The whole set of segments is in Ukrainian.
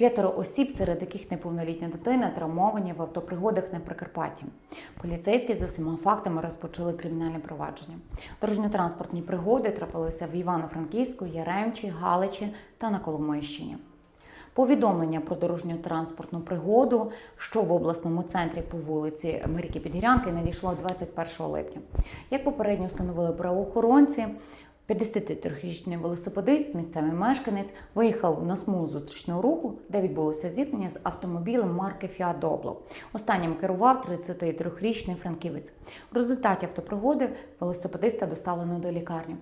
П'ятеро осіб, серед яких неповнолітня дитина, травмовані в автопригодах на Прикарпатті. Поліцейські за всіма фактами розпочали кримінальне провадження. Дорожньо-транспортні пригоди трапилися в Івано-Франківську, Яремчі, Галичі та на Коломийщині. Повідомлення про дорожньо-транспортну пригоду, що в обласному центрі по вулиці Маріки Підгірянки надійшло 21 липня. Як попередньо встановили правоохоронці, 53-річний велосипедист, місцевий мешканець, виїхав на смугу зустрічного руху, де відбулося зіткнення з автомобілем марки Fiat Добло. Останнім керував 33-річний франківець. В результаті автопригоди велосипедиста доставлено до лікарні.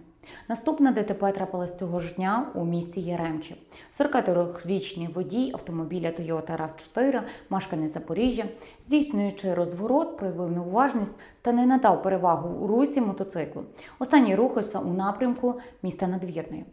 Наступне ДТП трапилось цього ж дня у місті Яремчі. 43-річний водій автомобіля Toyota RAV4, мешканець Запоріжжя, здійснюючи розворот, проявив неуважність та не надав перевагу у русі мотоциклу. Останній рухався у напрямку міста Надвірної.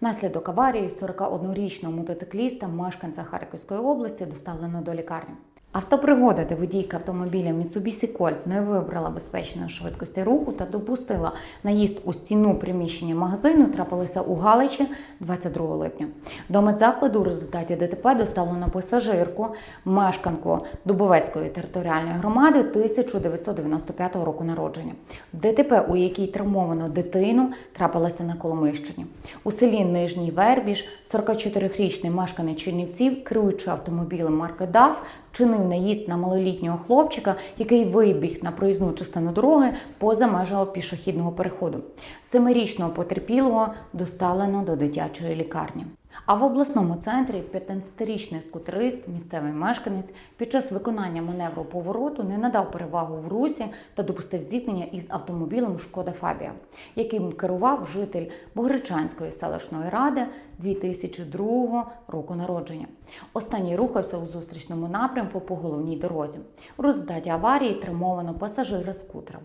Внаслідок аварії 41-річного мотоцикліста, мешканця Харківської області, доставлено до лікарні. Автопригода, де водійка автомобіля Mitsubishi Colt не вибрала безпечної швидкості руху та допустила наїзд у стіну приміщення магазину, трапилися у Галичі 22 липня. До медзакладу у результаті ДТП доставлено пасажирку, мешканку Дубовецької територіальної громади 1995 року народження. ДТП, у якій травмовано дитину, трапилося на Коломийщині. У селі Нижній Вербіж 44-річний мешканець Чернівців, керуючи автомобілем марки ДАВ, чинив наїзд на малолітнього хлопчика, який вибіг на проїзну частину дороги поза межами пішохідного переходу. Семирічного потерпілого доставлено до дитячої лікарні. А в обласному центрі 15-річний скутерист, місцевий мешканець, під час виконання маневру повороту не надав перевагу в русі та допустив зіткнення із автомобілем Шкода Фабія, яким керував житель Богричанської селищної ради 2002 року народження. Останній рухався у зустрічному напрямку по головній дорозі. У результаті аварії травмовано пасажира скутера.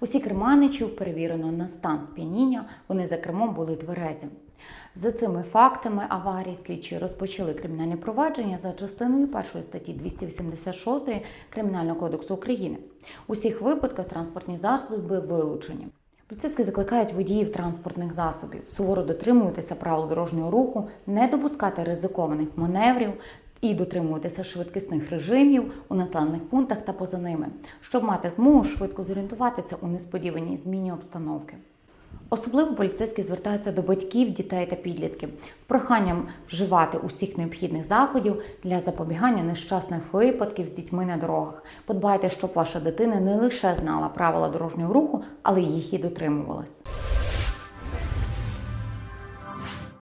Усі керманичів перевірено на стан сп'яніння, вони за кермом були тверезі. За цими фактами аварії слідчі розпочали кримінальне провадження за частиною першої статті 286 Кримінального кодексу України. У всіх випадках транспортні засоби вилучені. Поліцейські закликають водіїв транспортних засобів суворо дотримуватися правил дорожнього руху, не допускати ризикованих маневрів і дотримуватися швидкісних режимів у населених пунктах та поза ними, щоб мати змогу швидко зорієнтуватися у несподіваній зміні обстановки. Особливо поліцейські звертаються до батьків, дітей та підлітків з проханням вживати усіх необхідних заходів для запобігання нещасних випадків з дітьми на дорогах. Подбайте, щоб ваша дитина не лише знала правила дорожнього руху, але їх і дотримувалась.